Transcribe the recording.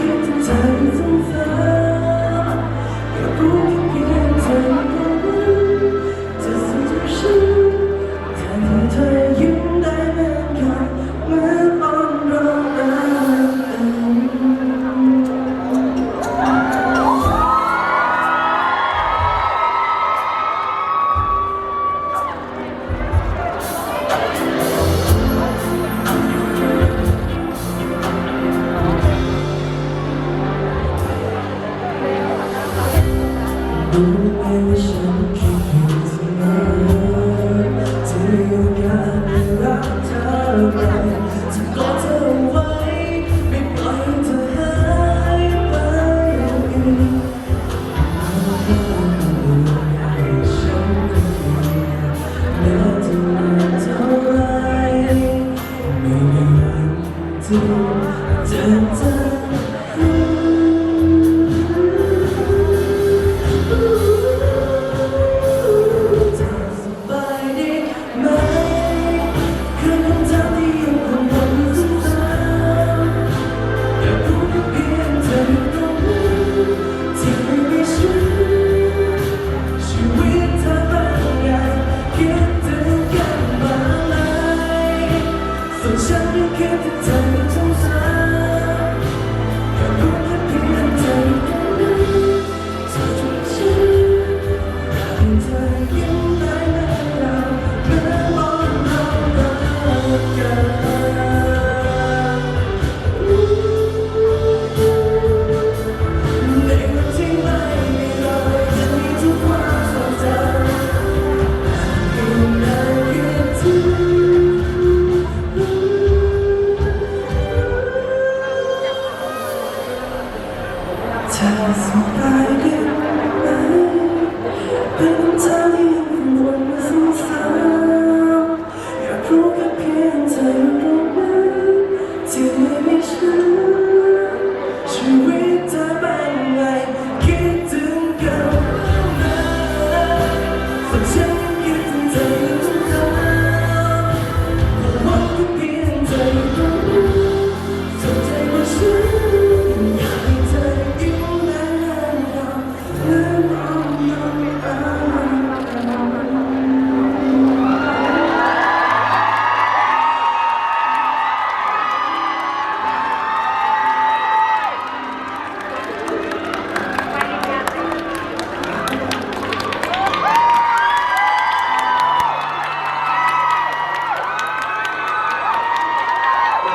คิดถึงใจฟุ้งเฟ้อากรู้เพียง